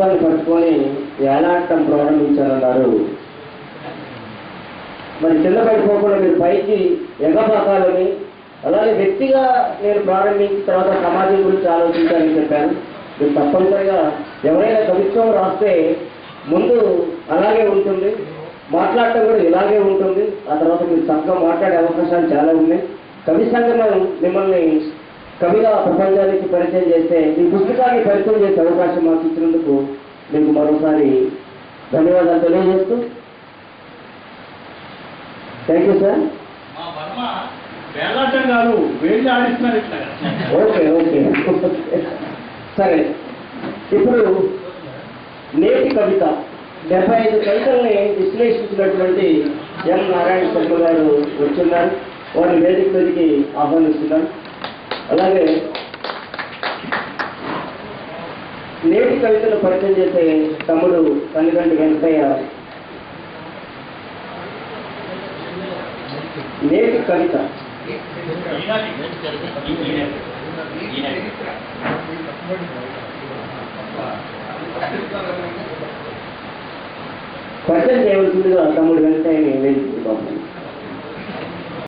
ప్రభుత్వాన్ని పట్టుకొని వేలాడటం ప్రారంభించారన్నారు. మరి కింద పడిపోకుండా మీరు పైకి ఎగబాకాలని అలాగే వ్యక్తిగా నేను ప్రారంభించిన తర్వాత సమాజం గురించి ఆలోచించాలని చెప్పాను. మీరు తప్పనిసరిగా ఎవరైనా కవిత్వం రాస్తే ముందు అలాగే ఉంటుంది మాట్లాడటం కూడా ఇలాగే ఉంటుంది. ఆ తర్వాత మీరు చక్కగా మాట్లాడే అవకాశాలు చాలా ఉన్నాయి. కవి సంఘం మిమ్మల్ని కవిగా ప్రపంచానికి పరిచయం చేస్తే మీ పుస్తకాన్ని పరిచయం చేసే అవకాశం మాకు ఇచ్చినందుకు మీకు మరోసారి ధన్యవాదాలు తెలియజేస్తూ. Thank you sir okay okay సరే. ఇప్పుడు నేటి కవిత డెబ్బై ఐదు కవితల్ని విశ్లేషించినటువంటి ఎం. నారాయణ శర్మ గారు వచ్చున్నారు. వారిని వేదిక మీదకి ఆహ్వానిస్తున్నాను అలాగే నేటి కవితను పరిచయం చేసే తమ్ముడు తల్లిదండ్రి వెంకయ్య నేటి కవిత. పరిచయం చేయవలసిందిగా తమ్ముడు వెంకయ్యని వేదిక